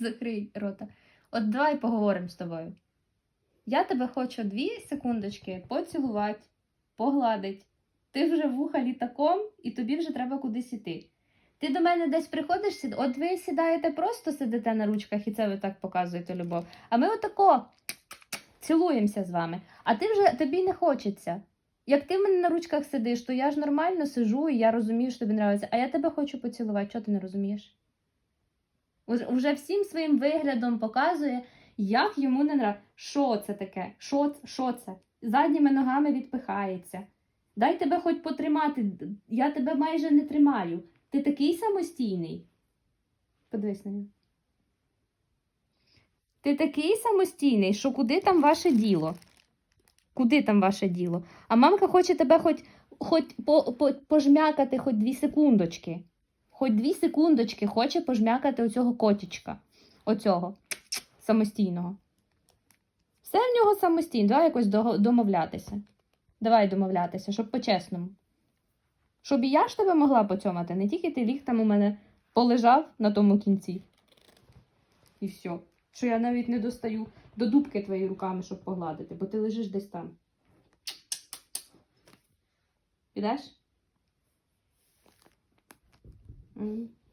Закрий рота. От давай поговоримо з тобою. Я тебе хочу дві секундочки поцілувати, погладить. Ти вже вуха літаком, і тобі вже треба кудись іти. Ти до мене десь приходиш, от ви сідаєте, просто сидите на ручках, і це ви так показуєте любов. А ми отако цілуємося з вами. А ти вже тобі не хочеться. Як ти в мене на ручках сидиш, то я ж нормально сижу, і я розумію, що тобі подобається. А я тебе хочу поцілувати. Чого ти не розумієш? Уже- всім своїм виглядом показує, як йому не нравиться. Що це таке? Що, що це? Задніми ногами відпихається. Дай тебе хоч потримати. Я тебе майже не тримаю. Ти такий самостійний. Подивись на нього. Ти такий самостійний, що куди там ваше діло? Куди там ваше діло? А мамка хоче тебе хоч, хоч по, по, пожмякати хоч дві секундочки. Хоч дві секундочки хоче пожмякати оцього котічка. Оцього самостійного. Все в нього самостійно. Давай якось домовлятися. Давай домовлятися, щоб по-чесному. Щоб і я ж тебе могла поцьомати, не тільки ти ліг там у мене полежав на тому кінці. І все. Що я навіть не достаю до дубки твоєї руками, щоб погладити, бо ти лежиш десь там. Підеш? 嗯。